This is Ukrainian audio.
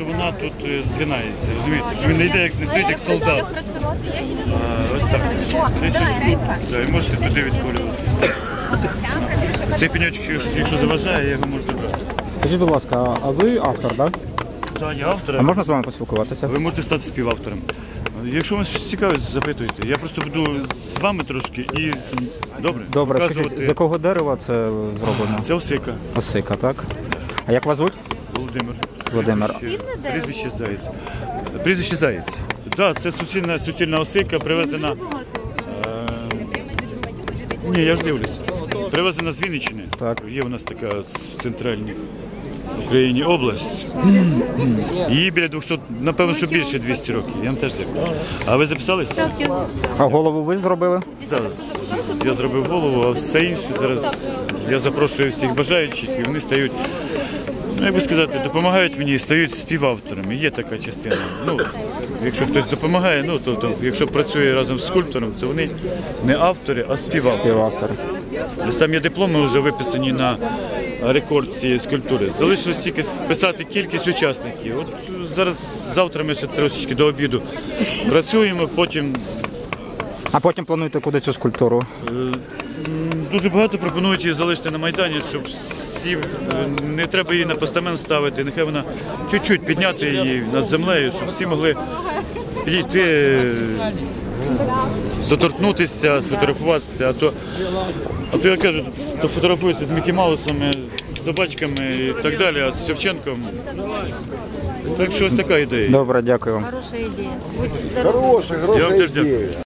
що вона тут е, згинається. Розумієте, що він не йде як не стоїть як солдат. А, ось так. Десь ось тут. Да, і можете туди відколювати. Цей пеньочок, якщо- якщо заважає, я його можу забрати. Скажіть, будь ласка, а ви автор, так? Так, я автор. А можна з вами поспілкуватися? Ви можете стати співавтором. Якщо вас щось цікавить, запитуйте. Я просто буду з вами трошки і добре, Добре, скажіть, показувати. з якого дерева це зроблено? Це осика, Осика, так? А як вас звуть? Володимир. Володимир. Прізвище- Прізвище Заєць. Прізвище Заєць. Так, да, це суцільна, суцільна осика, привезена. Е, ні, я ж дивлюся. Привезена з Вінниччини. Так. Є у нас така в центральній Україні область. Її біля 200, напевно, що більше 200 років. Я вам теж дякую. А ви записались? Так, я А голову ви зробили? Я зробив голову, а все інше зараз я запрошую всіх бажаючих, і вони стають, ну як би сказати, допомагають мені і стають співавторами. Є така частина. Ну, якщо хтось допомагає, ну то, то якщо працює разом з скульптором, то вони не автори, а співавтори. Співавтор. Ось там є дипломи вже виписані на рекорд цієї скульптури. Залишилось тільки вписати кількість учасників. От зараз завтра ми ще трошечки до обіду працюємо, потім А потім плануєте куди цю скульптуру? Е, Дуже багато пропонують її залишити на Майдані, щоб всі, е, не треба її на постамент ставити, нехай вона чуть-чуть підняти її над землею, щоб всі могли підійти, е, доторкнутися, сфотографуватися. А то, а то я кажу, то фотографуються з Мікі Маусами, з собачками і так далі, а з Шевченком. Так що ось така ідея. Добре, дякую вам. Хорошая идея. Будьте здоровы. Хорошая, Я вам хорошая теж дякую. идея.